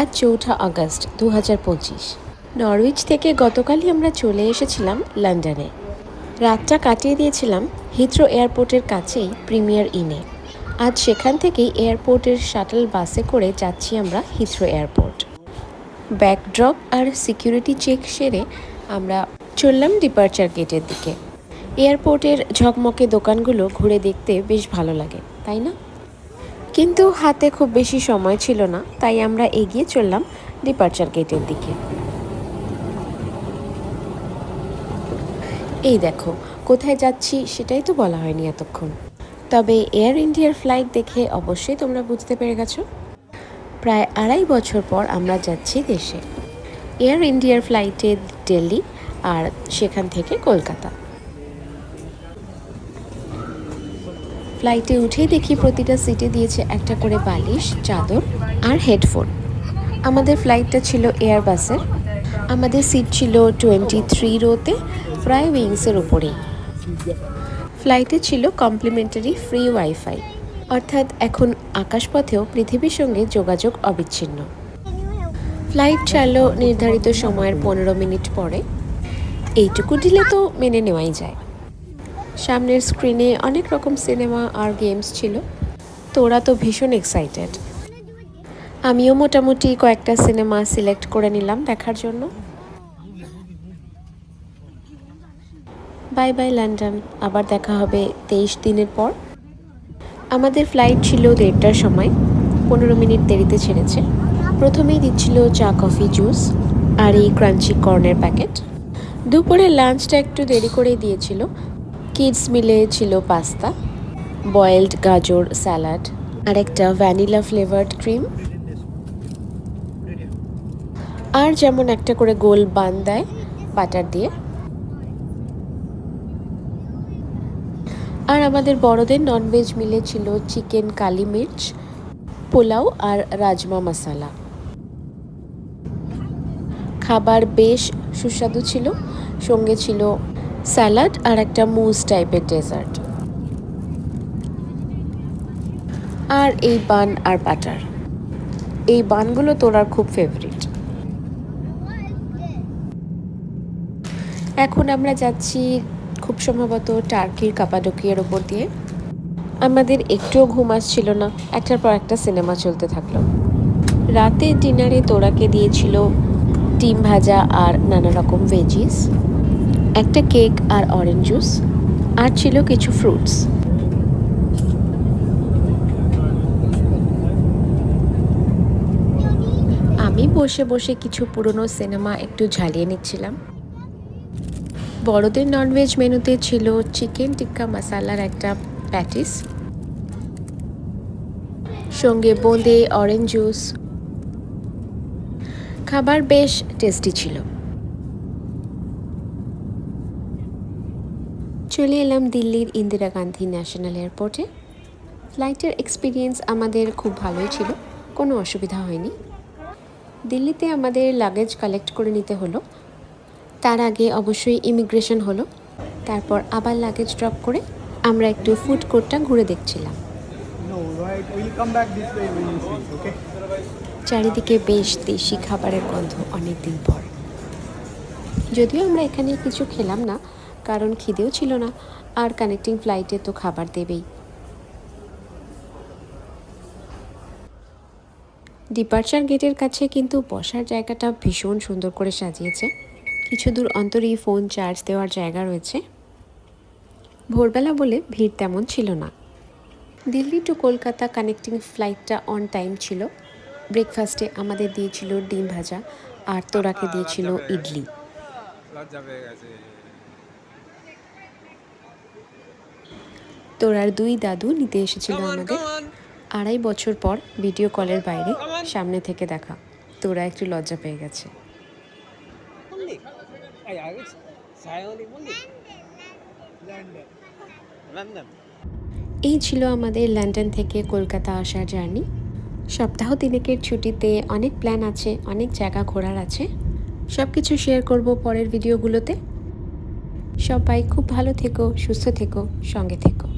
আজ চৌঠা আগস্ট দু হাজার পঁচিশ। নরউইচ থেকে গতকালই আমরা চলে এসেছিলাম লন্ডনে। রাতটা কাটিয়ে দিয়েছিলাম হিথ্রো এয়ারপোর্টের কাছেই প্রিমিয়ার ইনে। আজ সেখান থেকেই এয়ারপোর্টের শাটল বাসে করে যাচ্ছি আমরা হিথ্রো এয়ারপোর্ট। ব্যাকড্রপ আর সিকিউরিটি চেক সেরে আমরা চললাম ডিপার্চার গেটের দিকে। এয়ারপোর্টের ঝকমকে দোকানগুলো ঘুরে দেখতে বেশ ভালো লাগে, তাই না? কিন্তু হাতে খুব বেশি সময় ছিল না, তাই আমরা এগিয়ে চললাম ডিপার্চার গেটের দিকে। এই দেখো, কোথায় যাচ্ছি সেটাই তো বলা হয়নি এতক্ষণ। তবে এয়ার ইন্ডিয়ার ফ্লাইট দেখে অবশ্যই তোমরা বুঝতে পেরে গেছো। প্রায় আড়াই বছর পর আমরা যাচ্ছি দেশে। এয়ার ইন্ডিয়ার ফ্লাইটে দিল্লি আর সেখান থেকে কলকাতা। ফ্লাইটে উঠেই দেখি প্রতিটা সিটে দিয়েছে একটা করে বালিশ, চাদর আর হেডফোন। আমাদের ফ্লাইটটা ছিল এয়ারবাসের আমাদের সিট ছিল টোয়েন্টি থ্রি রোতে, প্রায় উইংসের উপরেই ফ্লাইটে ছিল কমপ্লিমেন্টারি ফ্রি ওয়াইফাই অর্থাৎ এখন আকাশপথেও পৃথিবীর সঙ্গে যোগাযোগ অবিচ্ছিন্ন। ফ্লাইট ছাড়লো নির্ধারিত সময়ের পনেরো মিনিট পরে। এইটুকু দিলে তো মেনে নেওয়াই যায়। সামনের স্ক্রিনে অনেক রকম সিনেমা আর গেমস ছিল। তো ওরা তো ভীষণ এক্সাইটেড আমিও মোটামুটি কয়েকটা সিনেমা সিলেক্ট করে নিলাম দেখার জন্য। বাই বাই লন্ডন আবার দেখা হবে তেইশ দিনের পর। আমাদের ফ্লাইট ছিল দেড়টার সময়। পনেরো মিনিট দেরিতে ছেড়েছে। প্রথমেই দিচ্ছিল চা কফি জুস আর এই ক্রাঞ্চি কর্নের প্যাকেট দুপুরে লাঞ্চটা একটু দেরি করেই দিয়েছিল। কিডস মিলে ছিল পাস্তা বয়েলড গাজর স্যালাড আর একটা ভ্যানিলা ফ্লেভার্ড ক্রিম আর যেমন একটা করে গোল বান দেয় বাটার দিয়ে। আর আমাদের বড়দের ননভেজ মিলে ছিল চিকেন কালি মির্চ, পোলাও আর রাজমা মশালা খাবার বেশ সুস্বাদু ছিল, সঙ্গে ছিল স্যালাড আর একটা মুজ টাইপের ডেজার্ট। আর এই বান আর বাটার। এই বানগুলো তোরার খুব ফেভারিট এখন আমরা যাচ্ছি খুব সম্ভবত টার্কির কাপাডোকিয়ার ওপর দিয়ে। আমাদের একটুও ঘুম আসছিল না। একটার পর একটা সিনেমা চলতে থাকল। রাতে ডিনারে তোরাকে দিয়েছিল ডিম ভাজা আর নানা রকম ভেজিস একটা কেক আর অরেঞ্জ জুস আর ছিল কিছু ফ্রুটস আমি বসে বসে কিছু পুরনো সিনেমা একটু ঝালিয়ে নিচ্ছিলাম। বড়দের ননভেজ মেনুতে ছিল চিকেন টিক্কা মশালার একটা প্যাটিস সঙ্গে বোঁদে অরেঞ্জ জুস খাবার বেশ টেস্টি ছিল। চলে এলাম দিল্লির ইন্দিরা গান্ধী ন্যাশনাল এয়ারপোর্টে। ফ্লাইটের এক্সপিরিয়েন্স আমাদের খুব ভালোই ছিল কোনো অসুবিধা হয়নি। দিল্লিতে আমাদের লাগেজ কালেক্ট করে নিতে হলো। তার আগে অবশ্যই ইমিগ্রেশন হলো। তারপর আবার লাগেজ ড্রপ করে আমরা একটু ফুড কোর্টটা ঘুরে দেখছিলাম? চারিদিকে বেশ দেশি খাবারের গন্ধ অনেক দিন পর। যদিও আমরা এখানে কিছু খেলাম না, কারণ খিদেও ছিল না, আর কানেক্টিং ফ্লাইটে তো খাবার দেবেই। ডিপার্চার গেটের কাছে কিন্তু বসার জায়গাটা ভীষণ সুন্দর করে সাজিয়েছে। কিছু দূর অন্তরেই ফোন চার্জ দেওয়ার জায়গা রয়েছে। ভোরবেলা বলে ভিড় তেমন ছিল না। দিল্লি টু কলকাতা কানেক্টিং ফ্লাইটটা অন টাইম ছিল। ব্রেকফাস্টে আমাদের দিয়েছিল ডিম ভাজা, আর তোরাকে দিয়েছিল ইডলি। লজ্জা পেয়ে গেছে। তোরার দুই দাদু নিতে এসেছিল আমাদের। আড়াই বছর পর ভিডিও কলের বাইরে সামনে থেকে দেখা। তোরা একটু লজ্জা পেয়ে গেছে। এই ছিল আমাদের লন্ডন থেকে কলকাতা আসার জার্নি। সপ্তাহ তিনেকের ছুটিতে অনেক প্ল্যান আছে অনেক জায়গা ঘোরার আছে। সব কিছু শেয়ার করব পরের ভিডিওগুলোতে সবাই খুব ভালো থেকো সুস্থ থেকো সঙ্গে থেকো।